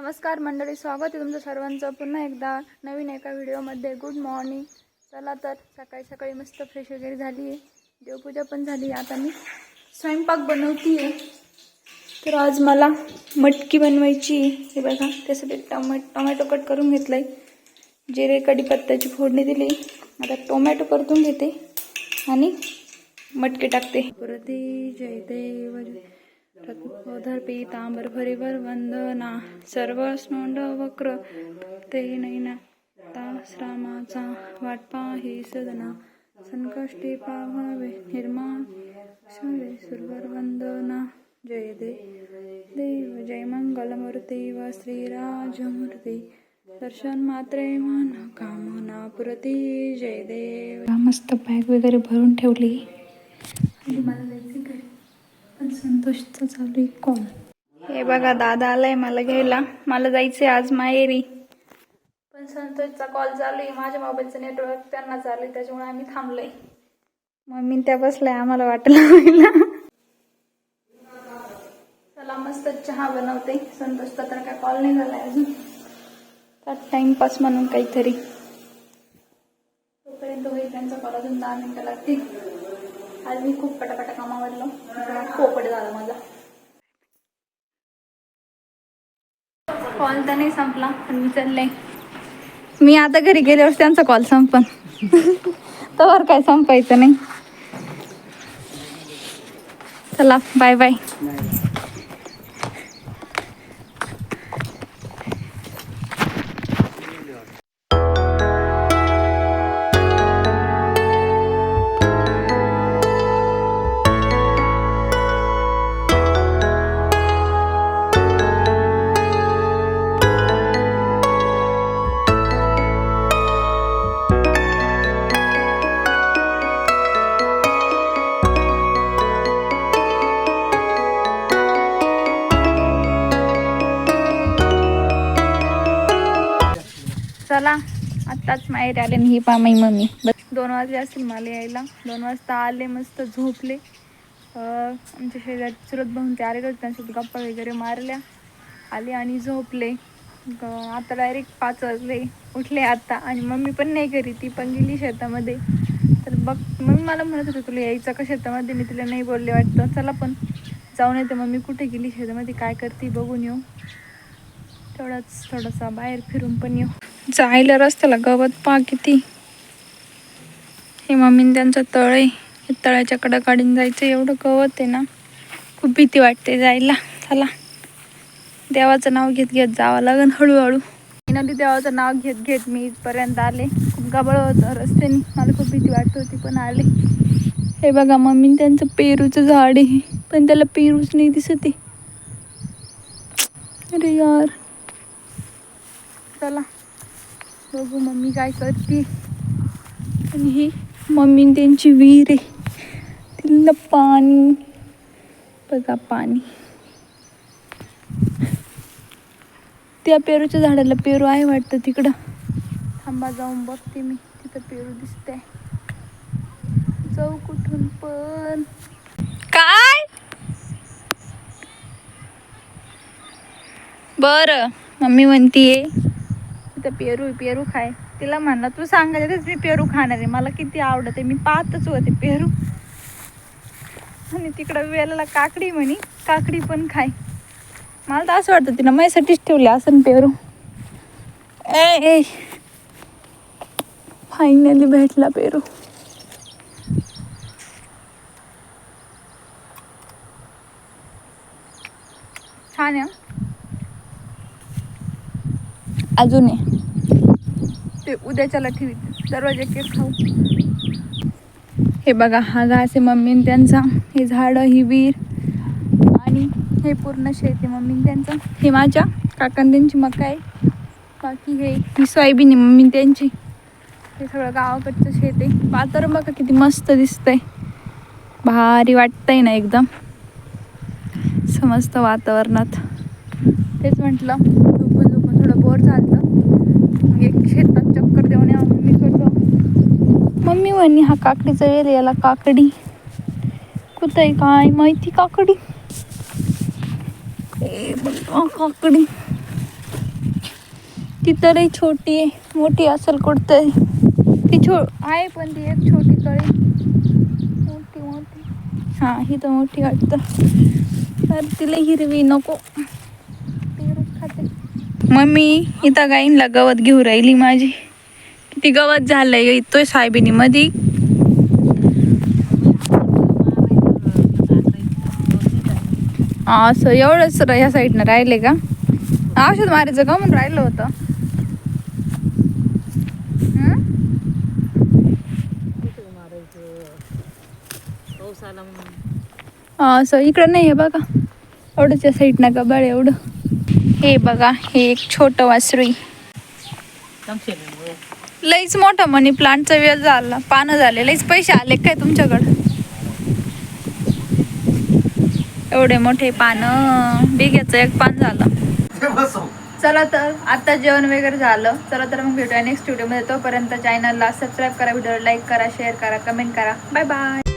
नमस्कार मंडळी. स्वागत आहे तुमचं सर्वांचं. पुन्हा एकदा नवीन एका व्हिडिओमध्ये. गुड मॉर्निंग चला तर सकाळी सकाळी मस्त फ्रेश वगैरे झाली आहे. देवपूजा पण झाली आता मी स्वयंपाक बनवती आहे तर आज मला मटकी बनवायची आहे. हे बघा त्यासाठी टमा टोमॅटो कट करून घेतलं आहे जिरे कढीपत्त्याची फोडणी दिली. आता टोमॅटो परतून घेते आणि मटके टाकते. परत जय देव. रत्नोधर पीतांबर भरीवर वंदना सर्व स्नोंड वक्र ते नैना ताश्रामाचा वाटपा हे सदना संकष्टी पावावे निर्माण सुरवर वंदना जय देव देव जय मंगलमूर्ती व श्रीराजमूर्ती दर्शन मात्रे मन कामना पुरती जय देव। मस्त बॅग वगैरे भरून ठेवली आणि मला जायचं घरी पण संतोषचा चालू आहे. कॉल हे बघा दादा आलाय मला घ्यायला. मला जायचंय आज माहेरी. पण संतोषचा कॉल चालू आहे. माझ्या मोबाईलचं नेटवर्क त्यांना चालू आहे. त्याच्यामुळे आम्ही थांबलोय. मम्मी त्या बसलाय आम्हाला वाटलं चला मस्त चहा बनवते. संतोषचा तर काय कॉल नाही झालाय अजून. तर टाइमपास म्हणून काहीतरी. तोपर्यंत होईल त्यांचा कॉल अजून दहा मिनिटं लागतील. आज मी खूप पटापटा कामावरलो. पोपट झाला माझा. कॉल तर नाही संपला पण मी चालले. मी आता घरी गेल्यावर त्यांचा कॉल संपन. तर काय संपायचं नाही. चला बाय बाय चला. आत्ताच माहेर आले आणि ही पा माई मम्मी. दोन वाजले असतील मला यायला. दोन वाजता आले मस्त झोपले. आमच्या शेजारी चुरत बघून ते आले होते त्यांच्यात गप्पा वगैरे मारल्या. आले आणि झोपले. ग- आता डायरेक्ट पाच वाजले. उठले आता. आणि मम्मी पण नाही घरी. ती पण गेली शेतामध्ये. तर बघ मम्मी मला म्हणत होती तुला यायचं का शेतामध्ये? मी तिला नाही बोलले वाटतं. चला पण जाऊन येते मम्मी. कुठे गेली शेतामध्ये? काय करते? बघून येऊ. तेवढाच थोडासा बाहेर फिरून पण येऊ. जायला रस्त्याला गवत पा किती? हे मम्मीने त्यांचं तळ आहे. तळ्याच्या कडं काढून जायचं. एवढं गवत आहे ना. खूप भीती वाटते जायला. चला. देवाचं नाव घेत घेत जावं लागेल हळूहळू. फायनली देवाचं नाव घेत घेत मी इथपर्यंत आले. खूप गबळ होतं रस्त्याने. मला खूप भीती वाटत होती पण आले. हे बघा मम्मीने त्यांचं पेरूचं झाड आहे. पण त्याला पेरूच नाही दिसत आहे. अरे यार. चला. बघू मम्मी काय करते. आणि ही मम्मी त्यांची विहीर आहे. तिला पाणी. बघा पाणी. त्या पेरूच्या झाडाला पेरू आहे वाटतं तिकडं. थांबा जाऊन बघते मी. तिथं पेरू दिसते जाऊ कुठून पण. काय? बरं. मम्मी म्हणतीये तिथं पेरू पेरू खाय. तिला म्हणलं तू सांगायचं मी पेरू खाणार आहे. मला किती आवडते मी पाहतच होते पेरू. आणि तिकडं वेळेला काकडी म्हणी काकडी पण खाय. मला तर असं वाटतं तिनं माझ्यासाठीच ठेवले असं पेरू. ए ए. फायनली भेटला पेरू. छान आहे अजून आहे ते उद्याच्याला ठेवी दरवाजा केक खाऊ हे बघा हा घास आहे मम्मीन त्यांचा. हे झाडं ही विहीर आणि हे पूर्ण शेत आहे मम्मीन त्यांचं. हे माझ्या काकांद्यांची मका आहे. बाकी हे ही सोयाबीन आहे मम्मी त्यांची. हे सगळं गावाकडचं शेत आहे. वातावरण बघा किती मस्त दिसतंय. भारी वाटतंय ना एकदम. समजतं वातावरणात. तेच म्हटलं झोपून झोपून थोडं बोर झालं मग एक शेतात चक्कर देऊन या मम्मी करतो मम्मी म्हणे हा काकडीचा वेल याला काकडी. कुठं आहे काय माहिती काकडी? काकडी. ती तरी छोटी आहे मोठी असेल कुठतरी. ती छो आहे पण ती एक छोटी कळी मोठी मोठी. हां ही तर मोठी वाटतं. तर तिला हिरवी नको. खाते. मम्मी इथं गाईंला गवत घेऊ राहिली माझी. किती गवत झालंय येतोय सायबिनी मध्ये असं एवढंच र- ह्या साईडनं राहिले का? औषध मारायचं का म्हणून राहिलं होतं? असं इकडं नाही आहे बघा. एवढंच या साईडनं बळ एवढं? हे बघा हे एक छोटं वासरू लईच मोठा मनी प्लांटचा वेळ झाला. पानं झाले. लईच पैसे आले काय तुमच्याकडं? एवढे मोठे पानं. बिघ्याचं एक पान झालं. चला तर आता जेवण वगैरे झालं. चला तर मग भेटूया नेक्स्ट व्हिडिओमध्ये तोपर्यंत चॅनलला सबस्क्राईब करा व्हिडिओला लाईक करा शेअर करा कमेंट करा. Bye bye